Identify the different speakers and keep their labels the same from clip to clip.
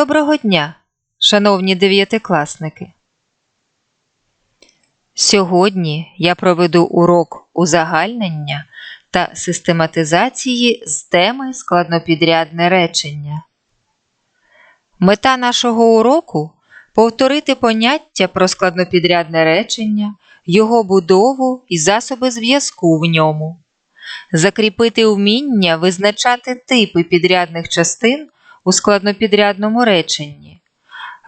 Speaker 1: Доброго дня, шановні дев'ятикласники. Сьогодні я проведу урок узагальнення та систематизації з теми складнопідрядне речення. Мета нашого уроку повторити поняття про складнопідрядне речення, його будову і засоби зв'язку в ньому, закріпити вміння визначати типи підрядних частин у складнопідрядному реченні,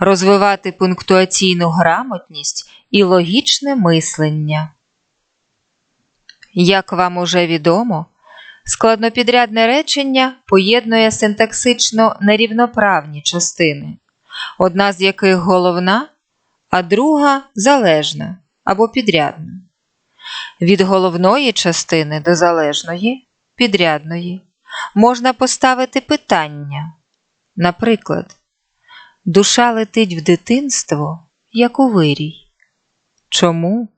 Speaker 1: розвивати пунктуаційну грамотність і логічне мислення. Як вам уже відомо, складнопідрядне речення поєднує синтаксично нерівноправні частини, одна з яких головна, а друга залежна або підрядна. Від головної частини до залежної підрядної можна поставити питання. Наприклад, душа летить в дитинство, як у вирій. Чому?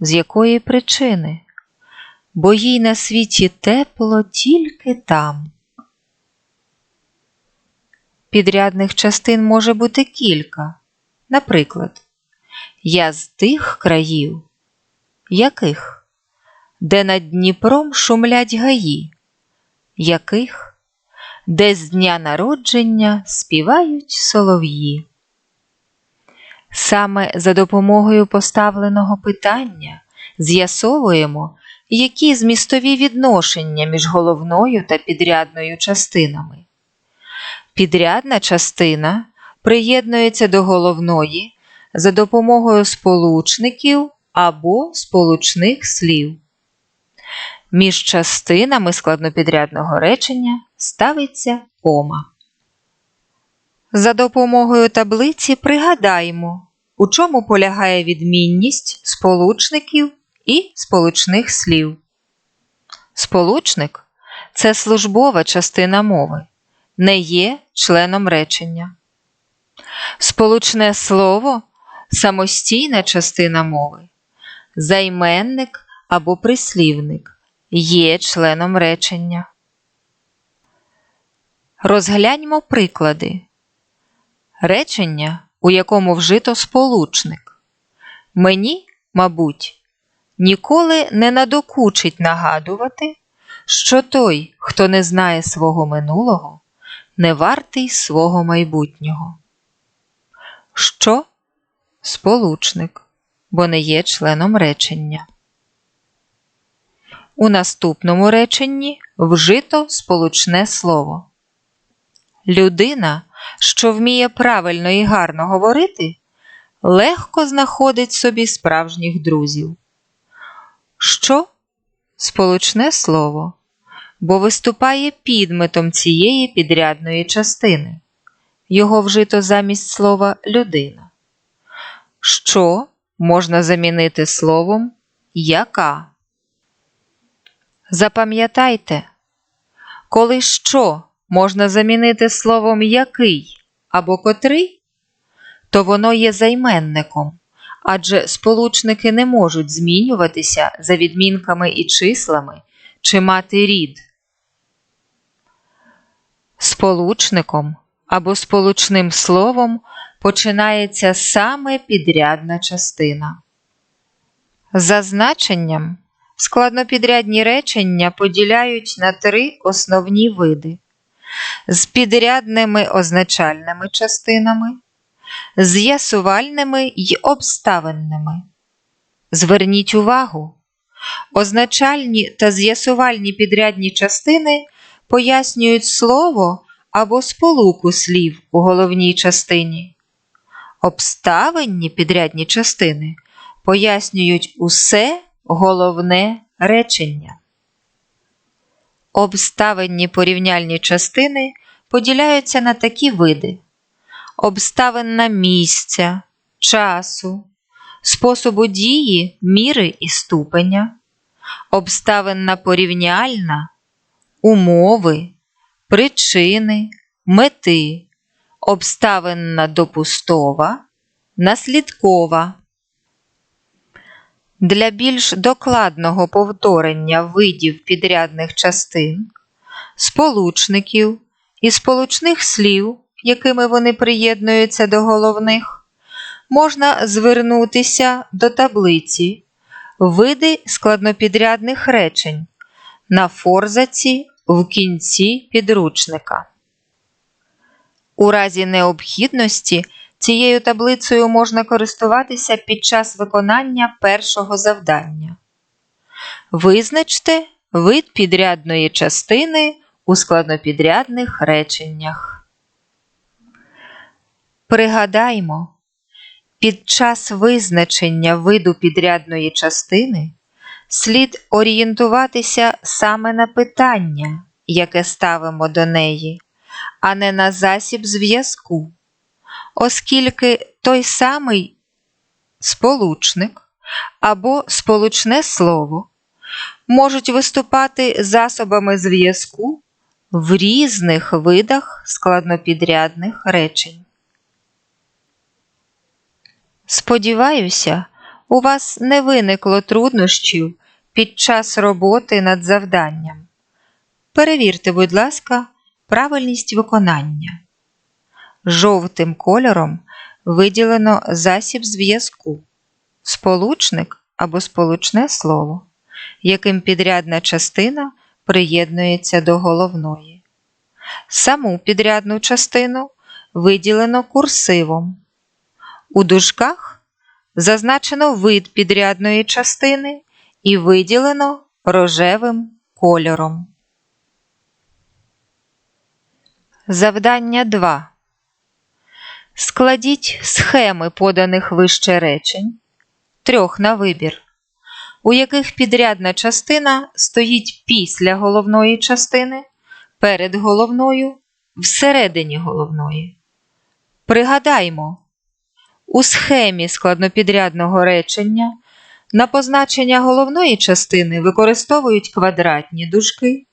Speaker 1: З якої причини? Бо їй на світі тепло тільки там. Підрядних частин може бути кілька. Наприклад, я з тих країв, яких? Де над Дніпром шумлять гаї, яких? Де з дня народження співають солов'ї. Саме за допомогою поставленого питання з'ясовуємо, які змістові відношення між головною та підрядною частинами. Підрядна частина приєднується до головної за допомогою сполучників або сполучних слів. Між частинами складнопідрядного речення ставиться кома. За допомогою таблиці пригадаємо, у чому полягає відмінність сполучників і сполучних слів. Сполучник це службова частина мови, не є членом речення. Сполучне слово самостійна частина мови, займенник або прислівник є членом речення. Розгляньмо приклади. Речення, у якому вжито сполучник. Мені, мабуть, ніколи не надокучить нагадувати, що той, хто не знає свого минулого, не вартий свого майбутнього. Що? Сполучник, бо не є членом речення. У наступному реченні вжито сполучне слово. Людина, що вміє правильно і гарно говорити, легко знаходить собі справжніх друзів. Що? Сполучне слово, бо виступає підметом цієї підрядної частини. Його вжито замість слова людина. Що можна замінити словом яка? Запам'ятайте, коли що можна замінити словом який або котрий, то воно є займенником, адже сполучники не можуть змінюватися за відмінками і числами чи мати рід. Сполучником або сполучним словом починається саме підрядна частина. За значенням складнопідрядні речення поділяють на три основні види з підрядними означальними частинами, з'ясувальними й обставинними. Зверніть увагу, означальні та з'ясувальні підрядні частини пояснюють слово або сполуку слів у головній частині. Обставинні підрядні частини пояснюють усе головне речення. Обставинні порівняльні частини поділяються на такі види: обставинна місця, часу, способу дії, міри і ступеня, обставинна порівняльна, умови, причини, мети, обставинна допустова, наслідкова. Для більш докладного повторення видів підрядних частин, сполучників і сполучних слів якими вони приєднуються до головних, можна звернутися до таблиці Види складнопідрядних речень на форзаці в кінці підручника. У разі необхідності цією таблицею можна користуватися під час виконання першого завдання. Визначте вид підрядної частини у складнопідрядних реченнях. Пригадаймо, під час визначення виду підрядної частини слід орієнтуватися саме на питання, яке ставимо до неї, а не на засіб зв'язку, оскільки той самий сполучник або сполучне слово можуть виступати засобами зв'язку в різних видах складнопідрядних речень. Сподіваюся, у вас не виникло труднощів під час роботи над завданням. Перевірте, будь ласка, правильність виконання. Жовтим кольором виділено засіб зв'язку, сполучник або сполучне слово, яким підрядна частина приєднується до головної. Саму підрядну частину виділено курсивом. У дужках зазначено вид підрядної частини і виділено рожевим кольором. Завдання 2. Складіть схеми поданих вище речень, трьох на вибір, у яких підрядна частина стоїть після головної частини, перед головною, всередині головної. Пригадаймо, у схемі складнопідрядного речення на позначення головної частини використовують квадратні дужки,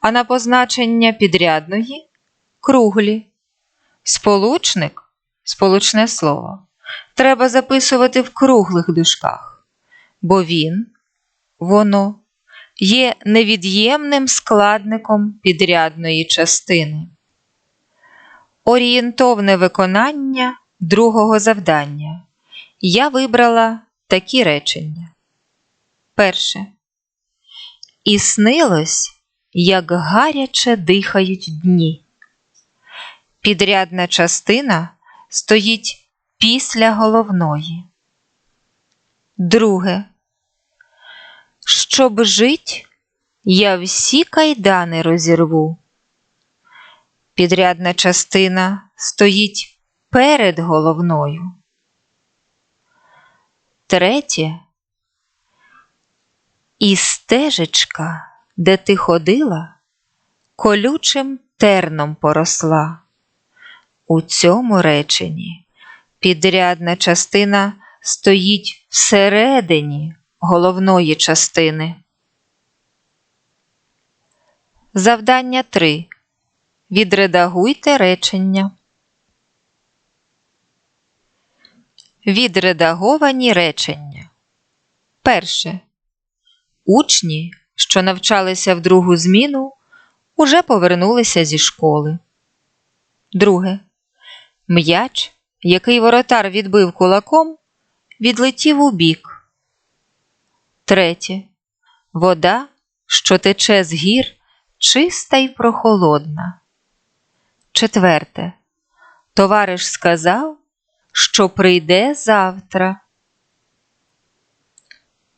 Speaker 1: а на позначення підрядної круглі. Сполучник сполучне слово треба записувати в круглих дужках, бо він, воно є невід'ємним складником підрядної частини. Орієнтовне виконання другого завдання. Я вибрала такі речення. Перше. І снилось, як гаряче дихають дні. Підрядна частина стоїть після головної. Друге. Щоб жить, я всі кайдани розірву. Підрядна частина стоїть перед головною. Третє. І стежечка, де ти ходила, колючим терном поросла. У цьому реченні підрядна частина стоїть всередині головної частини. Завдання 3. Відредагуйте речення. Відредаговані речення. Перше. Учні, що навчалися в другу зміну, уже повернулися зі школи. Друге. М'яч, який воротар відбив кулаком, відлетів у бік. Третє. Вода, що тече з гір, чиста й прохолодна. Четверте. Товариш сказав, що прийде завтра.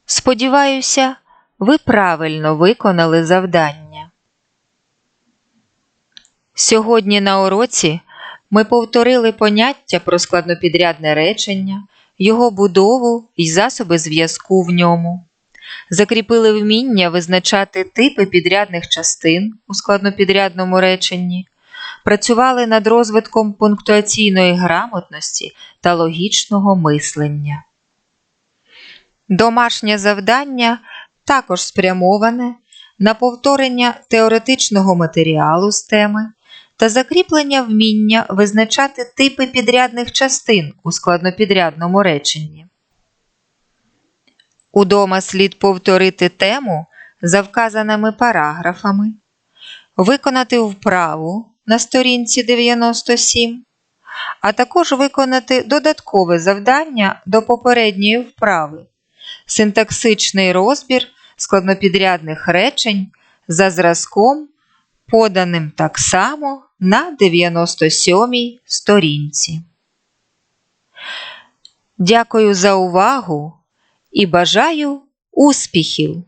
Speaker 1: Сподіваюся, ви правильно виконали завдання. Сьогодні на уроці ми повторили поняття про складнопідрядне речення, його будову і засоби зв'язку в ньому, закріпили вміння визначати типи підрядних частин у складнопідрядному реченні, працювали над розвитком пунктуаційної грамотності та логічного мислення. Домашнє завдання також спрямоване на повторення теоретичного матеріалу з теми та закріплення вміння визначати типи підрядних частин у складнопідрядному реченні. Удома слід повторити тему за вказаними параграфами, виконати вправу на сторінці 97, а також виконати додаткове завдання до попередньої вправи синтаксичний розбір складнопідрядних речень за зразком, поданим так само на 97 сторінці. Дякую за увагу і бажаю успіхів!